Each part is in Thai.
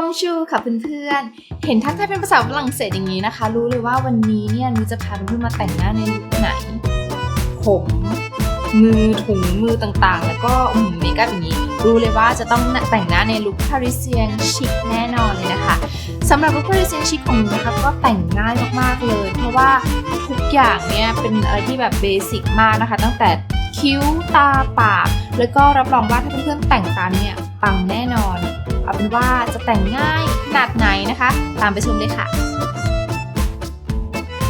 องชูค่ะเพื่อนๆ เห็นทักทายเป็นภาษาฝรั่งเศสอย่างนี้นะคะ รู้เลยว่าวันนี้เนี่ยนุ้ยจะพาเพื่อนๆมาแต่งหน้าในลุคไหน ผมมือถุงมือต่างๆ แล้วก็อืมเมคอัพอย่างนี้ รู้เลยว่าจะต้องแต่งหน้าในลุคพาริเซียนชิคแน่นอนเลยนะคะสำหรับลุคพาริเซียนชิคของนุ้ยนะคะก็แต่งง่ายมากๆเลย เพราะว่าทุกอย่างเนี่ยเป็นอะไรที่แบบเบสิกมากนะคะ ตั้งแต่คิ้วตาปากแล้วก็รับรองว่าถ้าเพื่อนๆแต่งตามเนี่ยปังแน่นอน เอาเป็นว่าจะแต่งง่ายขนาดไหนนะคะ ตามไปชมเลยค่ะ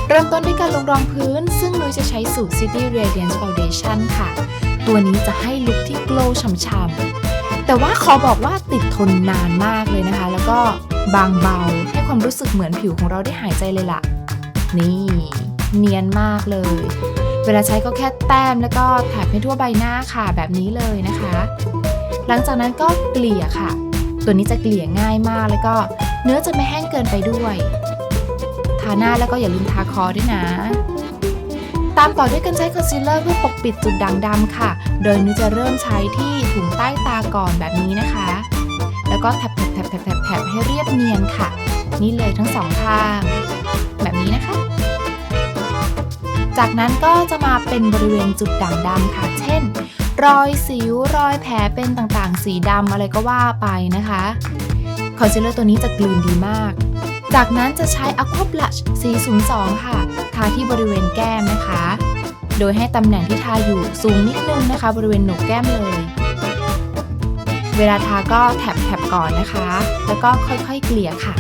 เริ่มต้นด้วยการลงรองพื้น ซึ่งนุ้ยจะใช้สูตร City Radiance Foundation ค่ะ ตัวนี้จะให้ลุคที่โกลว์ช่ำๆแต่ว่าขอบอกว่าติดทนนานมากเลยนะคะ แล้วก็บางเบาให้ความรู้สึกเหมือนผิวของเราได้หายใจเลยล่ะ นี่ เนียนมากเลย เวลาใช้ก็แค่แต้มแล้วก็แถบให้ทั่วใบหน้าค่ะแบบนี้เลยนะคะ หลังจากนั้นก็เกลี่ยค่ะ ตัวนี้จะเกลี่ยง่ายมากแล้วก็เนื้อจะไม่แห้งเกินไปด้วย ทาหน้าแล้วก็อย่าลืมทาคอด้วยนะ ตามต่อด้วยการใช้คอนซีลเลอร์เพื่อปกปิดจุดด่างดำค่ะ โดยนุ้ยจะเริ่มใช้ที่ถุงใต้ตาก่อนแบบนี้นะคะ แล้วก็แถบแถบแถบแถบแถบให้เรียบเนียนค่ะ นี่เลยทั้งสองข้าง แบบนี้นะคะ จากนั้นก็จะมาเป็นบริเวณจุดด่างดำค่ะ เช่น รอยสิวรอยแผลเป็นต่างๆ สีดำอะไรก็ว่าไปนะคะ คอนซีลเลอร์ตัวนี้จะกลืนดีมาก จากนั้นจะใช้ Aqua Blush 402 ค่ะ ทาที่บริเวณแก้มนะคะ โดยให้ตำแหน่งที่ทาอยู่สูงนิดนึงนะคะ บริเวณหนกแก้มเลย เวลาทาก็แถบๆก่อนนะคะ แล้วก็ค่อยๆเกลี่ยค่ะ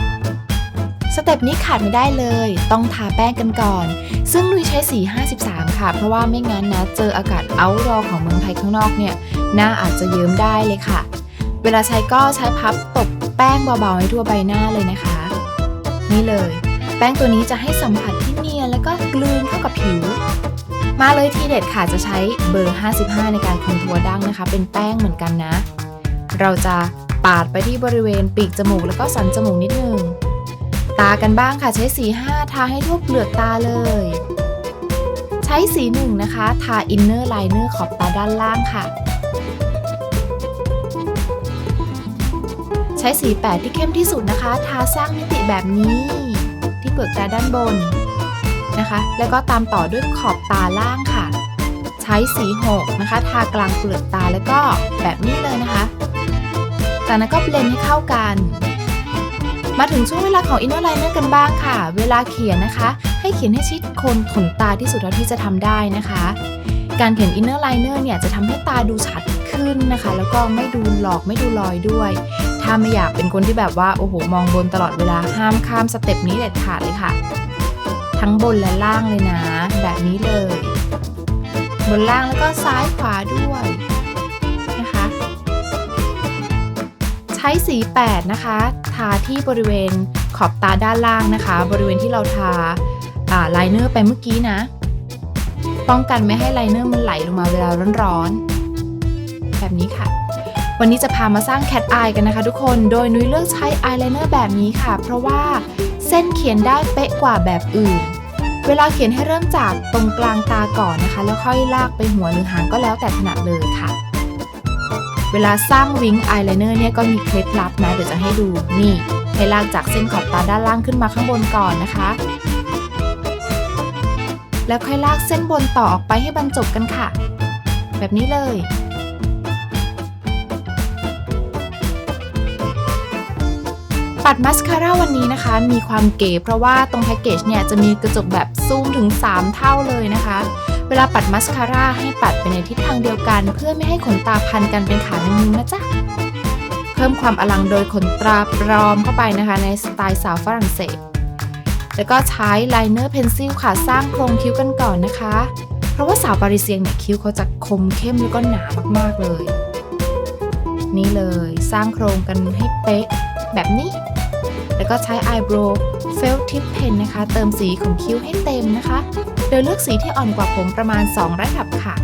สเต็ปนี้ขาดไม่ได้เลย ต้องทาแป้งกันก่อน ซึ่งนุ้ยใช้สี 53 ค่ะ เพราะว่าไม่งั้นนะเจออากาศเอาท์ดอร์ของเมืองไทยข้างนอกเนี่ยหน้าอาจจะเยิ้มได้เลยค่ะ เวลาใช้ก็ใช้พับตบแป้งเบาๆให้ทั่วใบหน้าเลยนะคะ นี่เลย แป้งตัวนี้จะให้สัมผัสที่เนียนแล้วก็กลืนเข้ากับผิว มาเลยทีเด็ดค่ะจะใช้เบอร์ 55 ในการคอนทัวร์ดั้งนะคะ เป็นแป้งเหมือนกันนะ เราจะปาดไปที่บริเวณปีกจมูกแล้วก็สันจมูกนิดนึง ตากันบ้างค่ะใช้สี 5 ทาให้ทั่วเปลือกตาเลย ใช้สีหนึ่งนะคะ ทาอินเนอร์ไลเนอร์ขอบตาด้านล่างค่ะ ใช้สี 8 ที่เข้มที่สุดนะคะ ทาสร้างมิติแบบนี้ ที่เปลือกตาด้านบนนะคะ แล้วก็ตามต่อด้วยขอบตาล่างค่ะ ใช้สี 6 นะคะ ทากลางเปลือกตาแล้วก็แบบนี้เลยนะคะ จากนั้นก็เบลนให้เข้ากัน มาถึงช่วงเวลาของอินเนอร์ไลเนอร์กันบ้างค่ะ เวลาเขียนนะคะ ให้เขียนให้ชิดคนขนตาที่สุดเท่าที่จะทำได้นะคะ การเขียนอินเนอร์ไลเนอร์เนี่ยจะทำให้ตาดูชัดขึ้นนะคะ แล้วก็ไม่ดูหลอกไม่ดูลอยด้วย ถ้าไม่อยากเป็นคนที่แบบว่าโอ้โหมองบนตลอดเวลาห้ามข้ามสเต็ปนี้เด็ดขาดเลยค่ะ ทั้งบนและล่างเลยนะ แบบนี้เลย บนล่างแล้วก็ซ้ายขวาด้วย ใช้สี 8 นะคะ ทาที่บริเวณขอบตาด้านล่างนะคะ บริเวณที่เราทาอ่าไลเนอร์ไปเมื่อกี้นะ ป้องกันไม่ให้ไลเนอร์มันไหลลงมาเวลาร้อนๆ แบบนี้ค่ะ วันนี้จะพามาสร้างแคทอายกันนะคะทุกคน โดยนุ้ยเลือกใช้อายไลเนอร์แบบนี้ค่ะ เพราะว่าเส้นเขียนได้เป๊ะกว่าแบบอื่น เวลาเขียนให้เริ่มจากตรงกลางตาก่อนนะคะ แล้วค่อยลากไปหัวหรือหางก็แล้วแต่ถนัดเลยค่ะ เวลาสร้างวิงอายไลเนอร์เนี่ยก็มีเคล็ดลับนะ เดี๋ยวจะให้ดูนี่ ให้ลากจากเส้นขอบตาด้านล่างขึ้นมาข้างบนก่อนนะคะ แล้วค่อยลากเส้นบนต่อออกไปให้บรรจบกันค่ะ แบบนี้เลย ปัดมัสคาร่าวันนี้นะคะ มีความเก๋เพราะว่าตรงแพ็กเกจเนี่ยจะมีกระจกแบบซูมถึง 3 เท่าเลยนะคะ เวลาปัดมัสคาร่าให้ปัดไปในทิศทางเดียวกัน เพื่อไม่ให้ขนตาพันกันเป็นขาแมงมุมนะจ๊ะ เพิ่มความอลังโดยขนตาปลอมเข้าไปนะคะ ในสไตล์สาวฝรั่งเศส แล้วก็ใช้ไลเนอร์เพนซิลค่ะสร้างโครงคิ้วกันก่อนนะคะ เพราะว่าสาวปาริเซียงเนี่ยคิ้วเขาจะคมเข้มแล้วก็หนามากๆเลย นี่เลยสร้างโครงกันให้เป๊ะแบบนี้ แล้วก็ใช้อายบรว์เฟลทิปเพนนะคะ เติมสีของคิ้วให้เต็มนะคะ โดยเลือกสีที่อ่อนกว่าผมประมาณ 2 ระดับค่ะ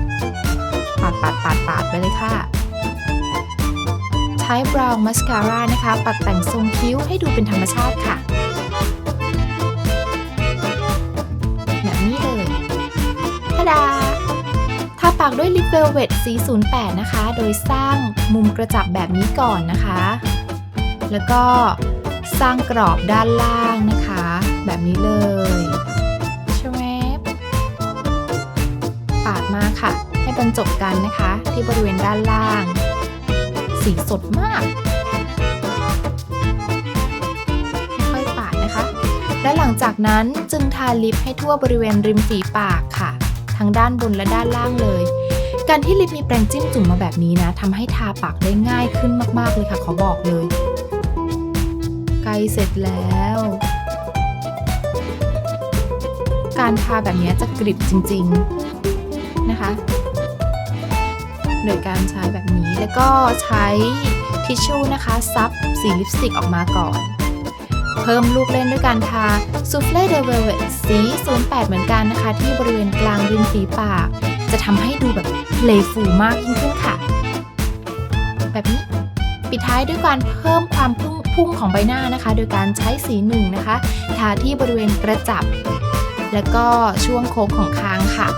ปาดปาดปาดปาดไปเลยค่ะ ใช้บราวน์มัสคาร่านะคะ ปัดแต่งทรงคิ้วให้ดูเป็นธรรมชาติค่ะแบบนี้เลยทาดาทาปากด้วยลิปเวลเวตสี 08 นะคะ โดยสร้างมุมกระจับแบบนี้ก่อนนะคะ แล้วก็ สร้างกรอบด้านล่างนะคะ แบบนี้เลยชวบปาดมาค่ะ ให้บรรจบกันนะคะ ที่บริเวณด้านล่าง สีสดมากค่อยปาดนะคะ และหลังจากนั้นจึงทาลิปให้ทั่วบริเวณริมฝีปากค่ะ ทั้งด้านบนและด้านล่างเลยการที่ลิปมีแปรงจิ้มจุ่มมาแบบนี้นะทำให้ทาปากได้ง่ายขึ้นมาก ๆ เลยค่ะ ขอบอกเลย กลเสร็จแล้ว การทาแบบนี้จะกริบจริง ๆนะคะ โดยการใช้แบบนี้แล้วก็ใช้ทิชชู่นะคะ ซับสีลิปสติกออกมาก่อน เพิ่มลูกเล่นด้วยการทาซูเฟ่เดเวลเวตสี 08 เหมือนกันนะคะ ที่บริเวณกลางริมฝีปาก จะทำให้ดูแบบเลย์ฟูมากยิ่งขึ้นค่ะ แบบนี้ปิดท้ายด้วยการเพิ่มความพุ่ง พุ่งของใบหน้านะคะ โดยการใช้สีหนึ่งนะคะทาที่บริเวณกระจับ แล้วก็ช่วงโค้งของคางค่ะ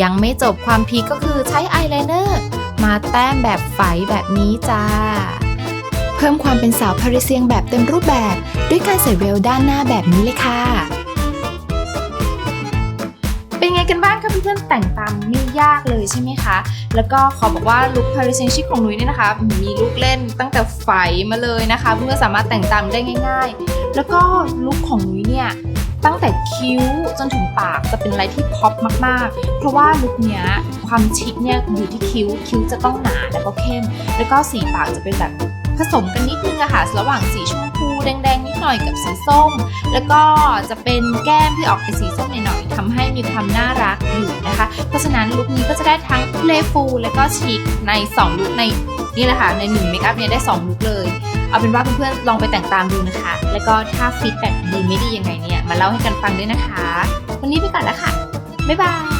ยังไม่จบความพีก็คือใช้อายไลเนอร์มาแต้มแบบไฝแบบนี้จ้า เพิ่มความเป็นสาวพาริเซียงแบบเต็มรูปแบบ ด้วยการใส่เวลด้านหน้าแบบนี้เลยค่ะ เป็นไงกันบ้างคะเพื่อนๆแต่งตามไม่ยากเลยใช่ไหมคะ แล้วก็ขอบอกว่าลุค Parisian chic ของนุ้ยเนี่ยนะคะ มีลูกเล่นตั้งแต่ไฝมาเลยนะคะ เพื่อนๆสามารถแต่งตามได้ง่าย ๆ แล้วก็ลุคของนุ้ยเนี่ยตั้งแต่คิ้วจนถึงปากจะเป็นอะไรที่พ็อปมากๆ เพราะว่าลุคเนี้ยความชิคเนี่ยอยู่ที่คิ้วคิ้วจะต้องหนาแล้วก็เข้ม แล้วก็สีปากจะเป็นแบบ ผสมกันนิดนึงอะค่ะระหว่างสีชมพูแดงๆนิดหน่อยกับสีส้ม แล้วก็จะเป็นแก้มที่ออกเป็นสีส้มหน่อยๆทำให้มีความน่ารักอยู่นะคะ เพราะฉะนั้นลุคนี้ก็จะได้ทั้งเลฟูแล้วก็ชิคใน 2 ลุคในนี่แหละค่ะในหนึ่งเมคอัพเนี่ยได้ 2 ลุคเลย เอาเป็นว่าเพื่อนๆลองไปแต่งตามดูนะคะ แล้วก็ถ้าฟีดแบ็กดีไม่ดียังไงเนี่ยมาเล่าให้กันฟังด้วยนะคะ วันนี้ไปก่อนแล้วค่ะบ๊ายบาย